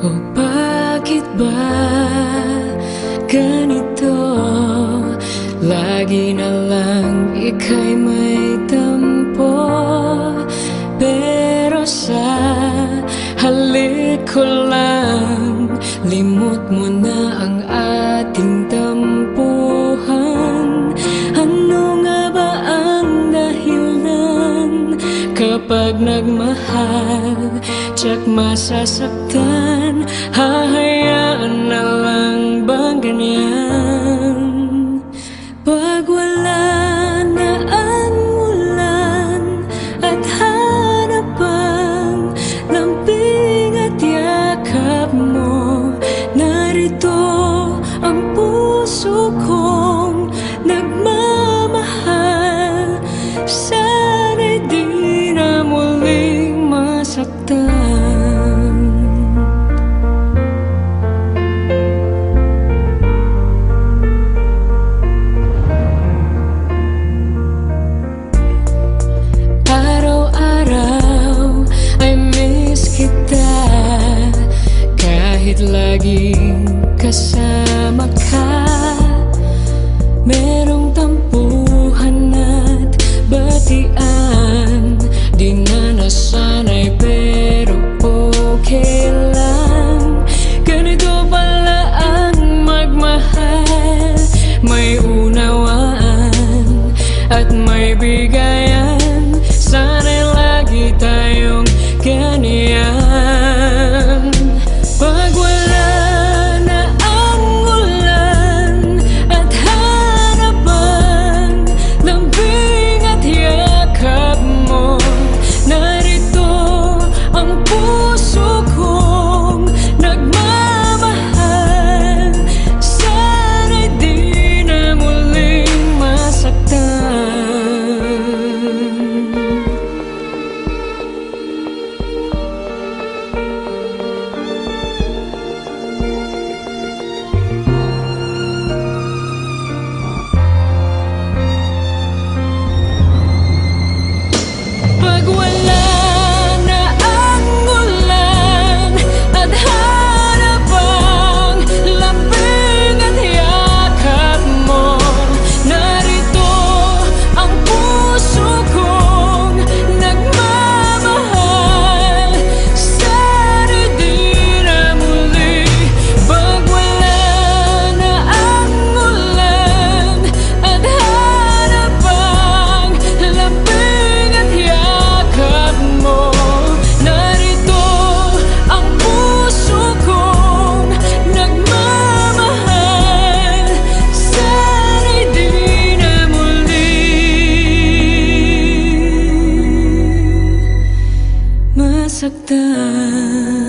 Oh, bakit ba ganito? Lagi na ika'y may tampo. Pero sa halik ko lang Limot mo na ang ating tampuhan. Ano ba ang dahilan Kapag nagmahal, tsak masasaktan. lagi kasar 嗯